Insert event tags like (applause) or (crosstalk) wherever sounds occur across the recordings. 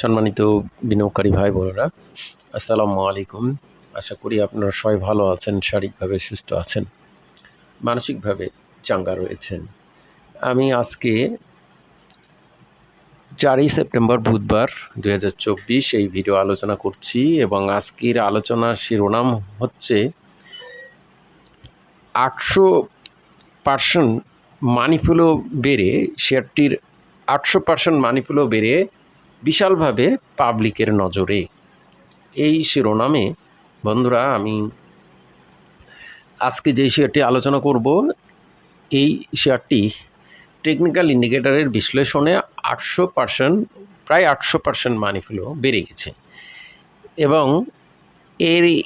সম্মানিত বিনিয়োগকারী ভাই বোনেরা, আসসালামু আলাইকুম। আশা করি আপনারা সবাই ভালো আছেন, শারীরিকভাবে সুস্থ আছেন, মানসিকভাবে চাঙ্গা রয়েছেন। আমি আজকে চারই সেপ্টেম্বর বুধবার দু হাজার চব্বিশ এই ভিডিও আলোচনা করছি এবং আজকের আলোচনার শিরোনাম হচ্ছে আটশো পার্সেন্ট মানিফুলো বেড়ে, শেয়ারটির আটশো পার্সেন্ট মানিফুলো বেড়ে বিশালভাবে পাবলিকের নজরে। এই শিরোনামে, বন্ধুরা, আমি আজকে যে শেয়ারটি আলোচনা করব, এই শেয়ারটি টেকনিক্যাল ইন্ডিকেটারের বিশ্লেষণে আটশো পার্সেন্ট প্রায় আটশো পার্সেন্ট মানি ফ্লো বেড়ে গেছে। এবং এর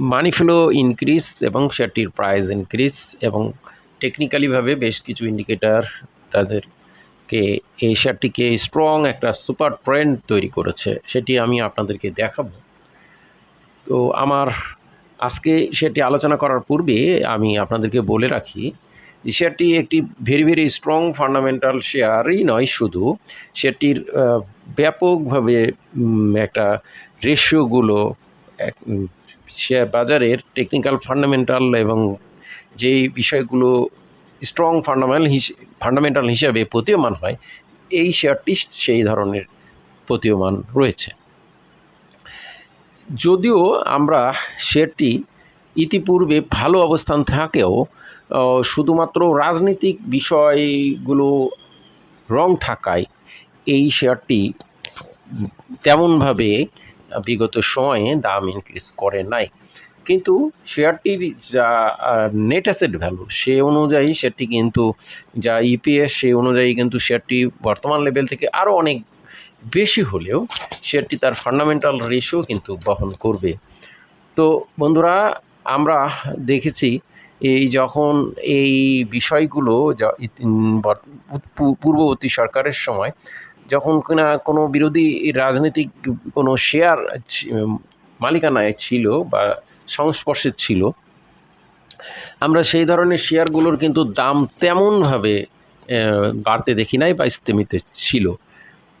মানি ফ্লো ইনক্রিজ এবং শেয়ারটির প্রাইস ইনক্রিজ এবং টেকনিক্যালিভাবে বেশ কিছু ইন্ডিকেটার তাদের কে এই শেয়ারটিকে স্ট্রং একটা সুপার ট্রেন্ড তৈরি করেছে, সেটি আমি আপনাদেরকে দেখাবো। তো আমার আজকে সেটি আলোচনা করার পূর্বে আমি আপনাদেরকে বলে রাখি শেয়ারটি একটি ভেরি ভেরি স্ট্রং ফান্ডামেন্টাল শেয়ারই নয় শুধু, সেটির ব্যাপকভাবে একটা রেশিওগুলো শেয়ার বাজারের টেকনিক্যাল ফান্ডামেন্টাল এবং যেই বিষয়গুলো স্ট্রং ফান্ডামেন্টাল ফান্ডামেন্টাল হিসাবে প্রতীয়মান হয়, এই শেয়ারটি সেই ধরনের প্রতীয়মান রয়েছে। যদিও আমরা শেয়ারটি ইতিপূর্বে ভালো অবস্থান থাকেও শুধুমাত্র রাজনৈতিক বিষয়গুলো রং থাকায় এই শেয়ারটি তেমনভাবে বিগত সময়ে দাম ইনক্রিজ করে নাই। কিন্তু শেয়ারটির যা নেট অ্যাসেট ভ্যালু সে অনুযায়ী শেয়ারটি কিন্তু, যা ইপিএস সে অনুযায়ী কিন্তু শেয়ারটি বর্তমান লেভেল থেকে আরও অনেক বেশি হলেও শেয়ারটি তার ফান্ডামেন্টাল রেশিও কিন্তু বহন করবে। তো বন্ধুরা, আমরা দেখেছি এই যখন এই বিষয়গুলো পূর্ববর্তী সরকারের সময় যখন কিনা কোনো বিরোধী রাজনৈতিক কোনো শেয়ার মালিকানায় ছিল বা সংস্পর্শে ছিল। আমরা সেই ধরনের শেয়ারগুলোর কিন্তু দাম তেমনভাবে বাড়তে দেখি নাই বা স্থিমিত ছিল।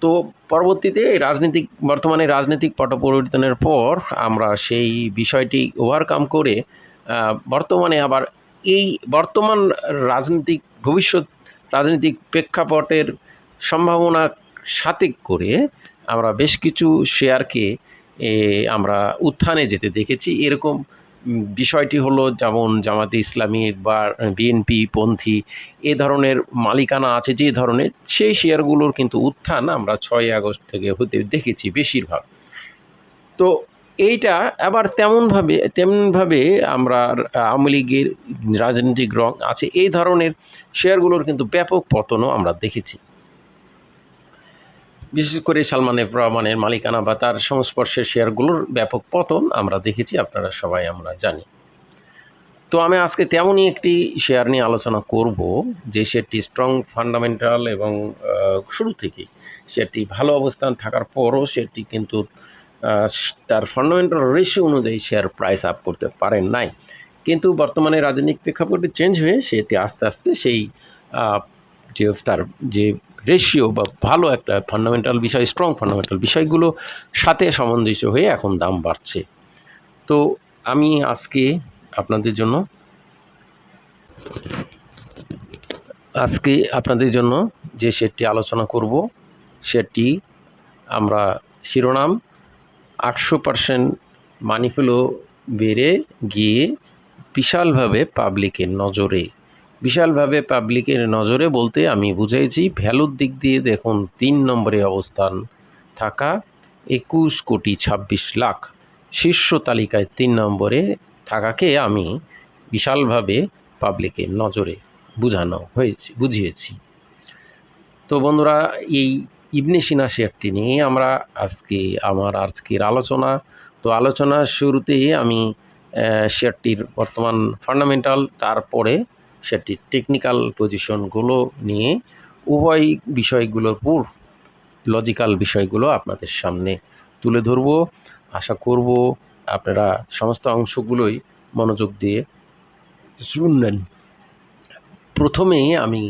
তো পরবর্তীতে রাজনৈতিক, বর্তমানে রাজনৈতিক পট পরিবর্তনের পর আমরা সেই বিষয়টি ওভারকাম করে বর্তমানে আবার এই বর্তমান রাজনৈতিক, ভবিষ্যৎ রাজনৈতিক প্রেক্ষাপটের সম্ভাবনা সাথে করে আমরা বেশ কিছু শেয়ারকে আমরা উত্থানে যেতে দেখেছি। এরকম বিষয়টি হলো যেমন জামাতে ইসলামী বা বিএনপি পন্থী এ ধরনের মালিকানা আছে যে ধরনের, সেই শেয়ারগুলোর কিন্তু উত্থান আমরা ছয় আগস্ট থেকে হতে দেখেছি বেশিরভাগ। তো এইটা আবার তেমনভাবে তেমনভাবে আমরা আওয়ামী লীগের রাজনৈতিক রং আছে। এই ধরনের শেয়ারগুলোর কিন্তু ব্যাপক পতনও আমরা দেখেছি। বিশেষ করে সালমান রহমানের মালিকানা বা তার সংস্পর্শের শেয়ারগুলোর ব্যাপক পতন আমরা দেখেছি, আপনারা সবাই আমরা জানি। তো আমি আজকে তেমনই একটি শেয়ার নিয়ে আলোচনা করব যে শেয়ারটি স্ট্রং ফান্ডামেন্টাল এবং শুরু থেকেই শেয়ারটি ভালো অবস্থান থাকার পরও শেয়ারটি কিন্তু তার ফান্ডামেন্টাল রেশিও অনুযায়ী শেয়ার প্রাইস আপ করতে পারেন নাই। কিন্তু বর্তমানে রাজনৈতিক প্রেক্ষাপটে চেঞ্জ হয়ে সেটি আস্তে আস্তে সেই যে তার যে রেশিও বা ভালো একটা ফান্ডামেন্টাল বিষয় স্ট্রং ফান্ডামেন্টাল বিষয়গুলো সাথে সামঞ্জস্য হয়ে এখন দাম বাড়ছে। তো আমি আজকে আপনাদের জন্য, আজকে আপনাদের জন্য যে সেটটি আলোচনা করব, সেটি আমরা শিরোনাম আটশো পারসেন্ট মানিফ্লো বেড়ে গিয়ে বিশালভাবে পাবলিকের নজরে বিশালভাবে পাবলিকের নজরে বলতে আমি বুঝাইছি, ভ্যালুর দিক দিয়ে দেখুন, তিন নম্বরে অবস্থান থাকা একুশ কোটি ছাব্বিশ লাখ। শীর্ষ তালিকায় তিন নম্বরে থাকাকে আমি বিশালভাবে পাবলিকের নজরে বুঝানো হয়েছে, বুঝিয়েছি। তো বন্ধুরা, এই ইবনে সিনা শেয়ারটি নিয়ে আমরা আজকে, আমার আজকের আলোচনা। তো আলোচনার শুরুতেই আমি শেয়ারটির বর্তমান ফান্ডামেন্টাল তারপরে সেটির টেকনিক্যাল পজিশনগুলো নিয়ে উভয় বিষয়গুলোর উপর লজিক্যাল বিষয়গুলো আপনাদের সামনে তুলে ধরব। আশা করব আপনারা সমস্ত অংশগুলোই মনোযোগ দিয়ে শুনলেন প্রথমেই আমি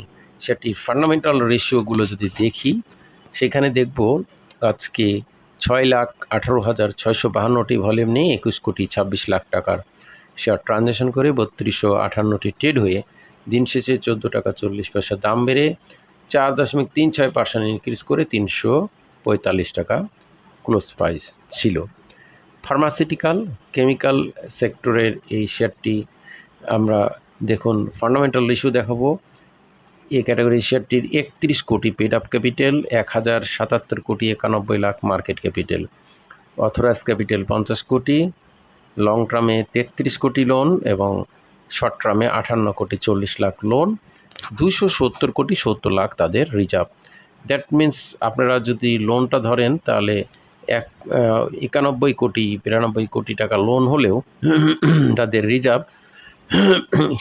সেটির ফান্ডামেন্টাল রেশিওগুলো যদি দেখি, সেখানে দেখব আজকে ছয় লাখ আঠারো হাজার ছয়শো বাহান্নটি ভলিউম নিয়ে একুশ কোটি ছাব্বিশ লাখ টাকার শেয়ার ট্রানজ্যাকশন করে বত্রিশশো আঠান্নটি ট্রেড হয়ে দিন শেষে চোদ্দ টাকা চল্লিশ পয়সা দাম বেড়ে চার দশমিক তিন ছয় পার্সেন্ট ইনক্রিজ করে তিনশো পঁয়তাল্লিশ টাকা ক্লোজ প্রাইস ছিল। ফার্মাসিউটিক্যাল কেমিক্যাল সেক্টরের এই শেয়ারটি আমরা দেখুন ফান্ডামেন্টাল ইস্যু দেখাবো। এই ক্যাটাগরি শেয়ারটির একত্রিশ কোটি পেড আপ ক্যাপিটাল এক হাজার সাতাত্তর কোটি একানব্বই lakh market capital authorize capital পঞ্চাশ কোটি লং টার্মে তেত্রিশ কোটি লোন এবং শর্ট টার্মে আটান্ন কোটি চল্লিশ লাখ লোন দুশো সত্তর কোটি সত্তর লাখ তাদের রিজার্ভ দ্যাট মিন্স আপনারা যদি লোনটা ধরেন, তাহলে এক একানব্বই কোটি, বিরানব্বই কোটি টাকা লোন হলেও (clears throat) তাদের রিজার্ভ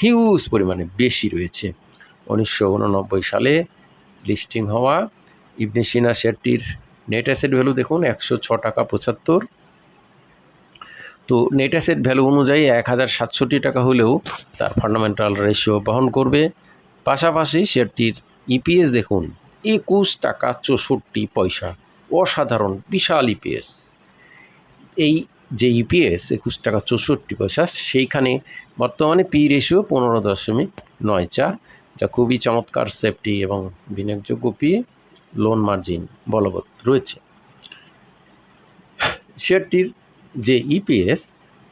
হিউজ (clears throat) পরিমাণে বেশি রয়েছে। উনিশশো উননব্বই সালে লিস্টিং হওয়া Ibn Sina net asset value দেখুন, একশো ছ টাকা পঁচাত্তর। তো নেট অ্যাসেট ভ্যালু অনুযায়ী এক হাজার সাতষট্টি টাকা হলেও তার ফান্ডামেন্টাল রেশিও বহন করবে। পাশাপাশি শেয়ারটির ইপিএস দেখুন, একুশ টাকা চৌষট্টি পয়সা, অসাধারণ, বিশাল ইপিএস এই যে ইপিএস একুশ টাকা চৌষট্টি পয়সা, সেইখানে বর্তমানে পি রেশিও পনেরো দশমিক নয় চার, যা খুবই চমৎকার সেফটি এবং বিনিয়োগযোগ্য পি লোন মার্জিন বলবৎ রয়েছে। শেয়ারটির যে ইপিএস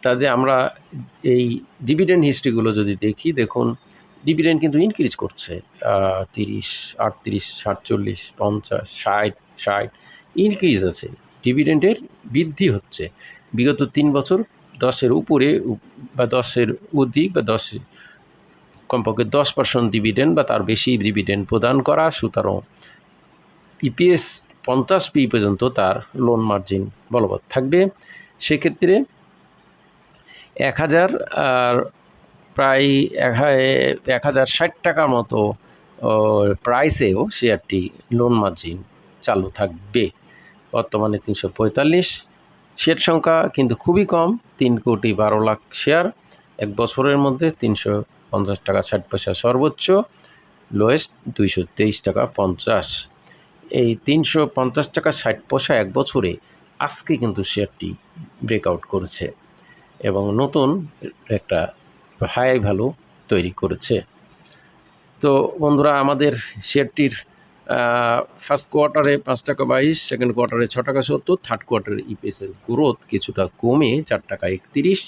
তাতে আমরা এই ডিভিডেন্ড হিস্ট্রিগুলো যদি দেখি, দেখুন ডিভিডেন্ড কিন্তু ইনক্রিজ করছে তিরিশ, আটত্রিশ, সাতচল্লিশ, পঞ্চাশ, ষাট ষাট ইনক্রিজ আছে। ডিভিডেন্ডের বৃদ্ধি হচ্ছে। বিগত তিন বছর দশের উপরে, বা দশের অধিক, বা দশের কমপক্ষে দশ পার্সেন্ট ডিভিডেন্ড বা তার বেশি ডিভিডেন্ড প্রদান করা, সুতরাং ইপিএস পঞ্চাশ পি পর্যন্ত তার লোন মার্জিন বলবৎ থাকবে। সেক্ষেত্রে এক হাজার আর প্রায় এক হাজার ষাট টাকার মতো প্রাইসেও শেয়ারটি লোন মার্জিন চালু থাকবে। বর্তমানে তিনশো পঁয়তাল্লিশ। শেয়ার সংখ্যা কিন্তু খুবই কম, তিন কোটি বারো লাখ শেয়ার এক বছরের মধ্যে তিনশো পঞ্চাশ টাকা, ষাট পয়সা সর্বোচ্চ লোয়েস্ট দুইশো তেইশ টাকা, পঞ্চাশ। এই তিনশো পঞ্চাশ টাকা, ষাট পয়সা এক বছরে আজকে কিন্তু শেয়ারটি ব্রেকআউট করেছে এবং নতুন একটা হাই ভ্যালু তৈরি করেছে। তো বন্ধুরা, আমাদের শেয়ারটির ফার্স্ট কোয়ার্টারে পাঁচ টাকা বাইশ সেকেন্ড কোয়ার্টারে ছ টাকা সত্তর থার্ড কোয়ার্টারে ইপিএসের গ্রোথ কিছুটা কমে চার টাকা একত্রিশ।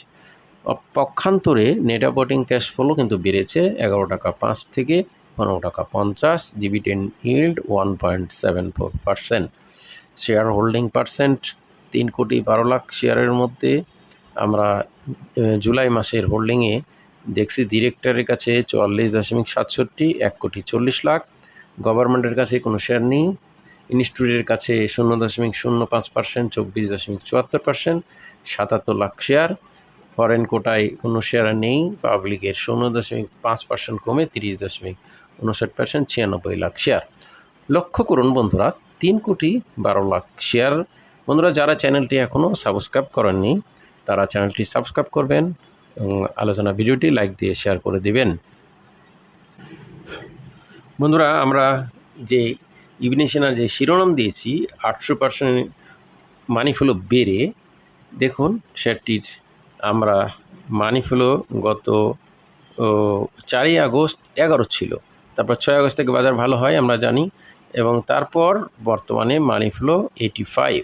পক্ষান্তরে নেট অপারেটিং ক্যাশ ফ্লো কিন্তু বেড়েছে এগারো টাকা পাঁচ থেকে পনেরো টাকা পঞ্চাশ dividend yield one point seven four percent share holding percent তিন কোটি বারো লাখ শেয়ারের মধ্যে আমরা জুলাই মাসের হোল্ডিংয়ে দেখছি ডিরেক্টরের কাছে চুয়াল্লিশ দশমিক সাতষট্টি, এক কোটি চল্লিশ লাখ। গভর্নমেন্টের কাছে কোনো শেয়ার নেই। ইনস্টিটিউটের কাছে শূন্য দশমিক শূন্য পাঁচ পার্সেন্ট, চব্বিশ দশমিক চুয়াত্তর পার্সেন্ট, সাতাত্তর লাখ শেয়ার। ফরেন কোটায় কোনো শেয়ার নেই। পাবলিকের শূন্য দশমিক পাঁচ পার্সেন্ট কমে তিরিশ দশমিক উনষাট পার্সেন্ট, ছিয়ানব্বই লাখ শেয়ার। লক্ষ্য করুন বন্ধুরা, তিন কোটি বারো লাখ শেয়ার বন্ধুরা, যারা চ্যানেলটি এখনও সাবস্ক্রাইব করেননি, তারা চ্যানেলটি সাবস্ক্রাইব করবেন এবং আলোচনা ভিডিওটি লাইক দিয়ে শেয়ার করে দিবেন। বন্ধুরা, আমরা যে ইভিনেশনার যে শিরোনাম দিয়েছি, আটশো পার্সেন্ট মানি ফ্লো বেড়ে, দেখুন শেয়ারটির আমরা মানি ফ্লো গত চারই আগস্ট এগারো ছিল। তারপর ছয় আগস্ট থেকে বাজার ভালো হয়, আমরা জানি। এবং তারপর বর্তমানে মানি ফ্লো এইটি ফাইভ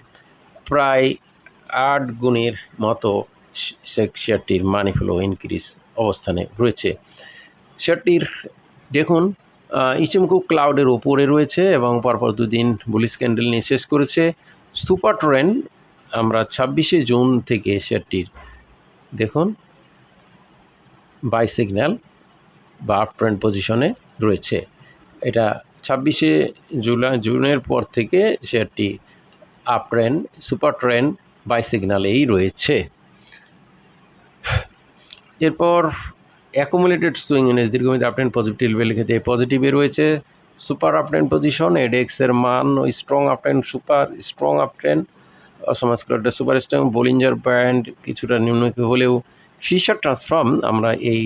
প্রায় আট গুণের মতো শেয়ারটির মানি ফ্লো ইনক্রিজ অবস্থানে রয়েছে। শেয়ারটির, দেখুন ইচেমকু ক্লাউডের ওপরে রয়েছে এবং পরপর দুদিন বুলিশ ক্যান্ডেল নিয়ে শেষ করেছে। সুপার ট্রেন আমরা ছাব্বিশে জুন থেকে শেয়ারটির, দেখুন বাই সিগন্যাল বা আপ ট্রেন্ড পজিশনে রয়েছে। এটা ছাব্বিশে জুলাই, জুনের পর থেকে শেয়ারটি up trend super trend buy সিগনালেই রয়েছে। এরপর অ্যাকুমুলেটেড সুইং এনে দীর্ঘমেয়াদী আপট্রেন্ড পজিটিভ লেভেল ক্ষেত্রে পজিটিভে রয়েছে। সুপার আপট্রেন্ড পজিশন এডেক্সের মান, ওই strong uptrend super strong uptrend সমাজকলটা super strong Bollinger band কিছুটা নিম্নমুখী হলেও ফিশার ট্রান্সফর্ম আমরা এই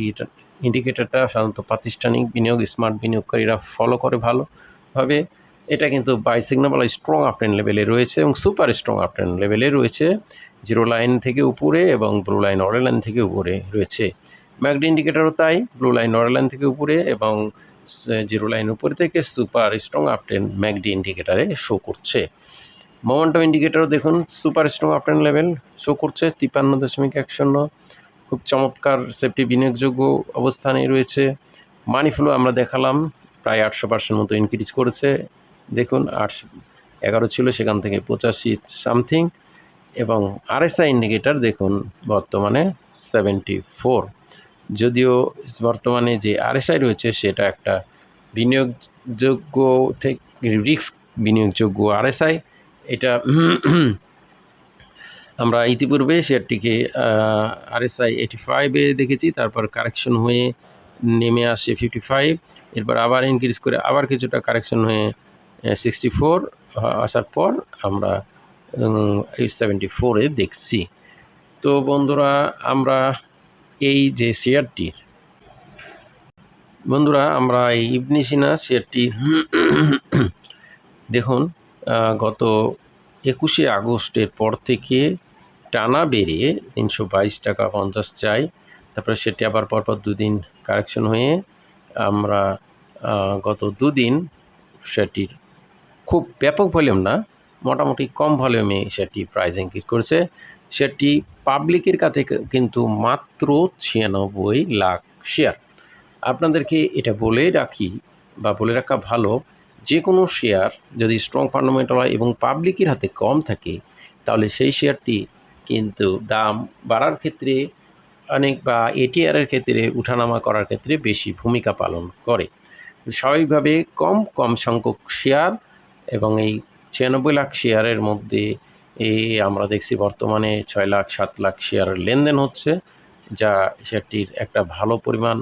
ইন্ডিকেটারটা সাধারণত প্রাতিষ্ঠানিক বিনিয়োগ স্মার্ট বিনিয়োগকারীরা ফলো করে ভালোভাবে। এটা কিন্তু বাই সিগনাল বলা স্ট্রং আপটেন লেভেলে রয়েছে এবং সুপার স্ট্রং আপটেন লেভেলে রয়েছে। জিরো লাইন থেকে উপরে এবং ব্লু লাইন অরেল লাইন থেকে উপরে রয়েছে। ম্যাকডি ইন্ডিকেটারও তাই ব্লু লাইন অরেল লাইন থেকে উপরে এবং জিরো লাইন উপরে থেকে সুপার স্ট্রং আপটেন ম্যাকডি ইন্ডিকেটারে শো করছে। মোমেন্টাম ইন্ডিকেটারও দেখুন super strong uptrend level show করছে, তিপ্পান্ন দশমিক এক শূন্য খুব চমৎকার সেফটি বিনিয়োগযোগ্য অবস্থানে রয়েছে। মানি ফ্লো আমরা দেখালাম, প্রায় আটশো পার্সেন্ট মতো ইনক্রিজ করেছে। দেখুন আটশো এগারো ছিল সেখান থেকে পঁচাশি সামথিং এবং আরএসআই ইন্ডিকেটার দেখুন, বর্তমানে সেভেন্টি ফোর। যদিও বর্তমানে যে আরএসআই রয়েছে, সেটা একটা বিনিয়োগযোগ্য থেকে রিস্ক বিনিয়োগযোগ্য আরএসআই। এটা আমরা ইতিপূর্বে শেয়ারটিকে আরএসআই এইটি ফাইভে দেখেছি, তারপর কারেকশন হয়ে নেমে আসে ফিফটি ফাইভ এরপর আবার ইনক্রিজ করে আবার কিছুটা কারেকশন হয়ে সিক্সটি ফোর আসার পর আমরা এই সেভেন্টি ফোরে দেখছি। তো বন্ধুরা, আমরা এই যে শেয়ারটির বন্ধুরা, আমরা এই ইবনি সিনা শেয়ারটি, দেখুন গত একুশে আগস্টের পর থেকে টানা বেড়ে তিনশো বাইশ টাকা পঞ্চাশ চাই, তারপরে সেটি আবার পরপর দুদিন কারেকশন হয়ে আমরা গত দুদিন সেটির খুব ব্যাপক ভলিউম না, মোটামুটি কম ভলিউমে সেটি প্রাইস ইনক্রিজ করেছে। সেটি পাবলিকের কাছে কিন্তু মাত্র ছিয়ানব্বই লাখ শেয়ার আপনাদেরকে এটা বলে রাখি বা বলে রাখা ভালো যে কোনো শেয়ার যদি স্ট্রং ফান্ডামেন্টাল হয় এবং পাবলিকের হাতে কম থাকে, তাহলে সেই শেয়ারটি কিন্তু দাম বাড়ার ক্ষেত্রে অনেক বা এটিআরের ক্ষেত্রে, উঠানামা করার ক্ষেত্রে বেশি ভূমিকা পালন করে। স্বাভাবিকভাবে কম কম সংখ্যক শেয়ার এবং এই ছিয়ানব্বই লাখ শেয়ারের মধ্যে এই আমরা দেখছি বর্তমানে ছয় লাখ, সাত লাখ শেয়ার লেনদেন হচ্ছে, যা সেটির একটা ভালো পরিমাণ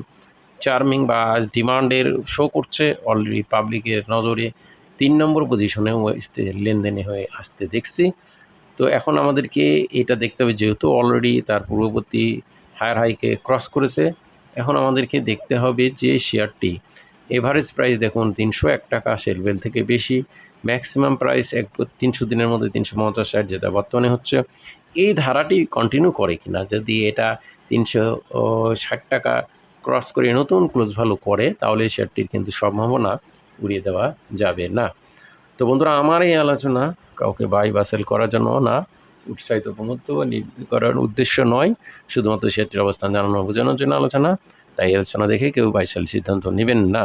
চার্মিং বা ডিমান্ডের শো করছে। অলরেডি পাবলিকের নজরে তিন নম্বর পজিশনেও লেনদেনে হয়ে আসতে দেখছি। তো এখন আমাদেরকে এটা দেখতে হবে, যেহেতু অলরেডি তার পূর্ববর্তী হায়ার হাইকে ক্রস করেছে, এখন আমাদেরকে দেখতে হবে যে শেয়ারটি এভারেজ প্রাইস দেখুন, তিনশো এক টাকা শেলবেল থেকে বেশি। ম্যাক্সিমাম প্রাইস এক তিনশো দিনের মধ্যে তিনশো পঞ্চাশ ষাট যেটা। বর্তমানে হচ্ছে এই ধারাটি কন্টিনিউ করে কিনা, যদি এটা তিনশো ষাট টাকা ক্রস করে নতুন ক্লোজ ভ্যালু করে, তাহলে এই শেয়ারটির কিন্তু সম্ভাবনা উড়িয়ে দেওয়া যাবে না। তো বন্ধুরা, আমার এই আলোচনা কাউকে বাই বা সেল করার জন্য না, উৎসাহিত প্রমুক্ত বা করার উদ্দেশ্য নয়, শুধুমাত্র সেটির অবস্থান জানানো বোঝানোর জন্য আলোচনা, তাই আলোচনা দেখে কেউ বাই সেল সিদ্ধান্ত নেবেন না।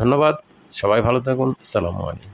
ধন্যবাদ, সবাই ভালো থাকুন, আসসালামু আলাইকুম।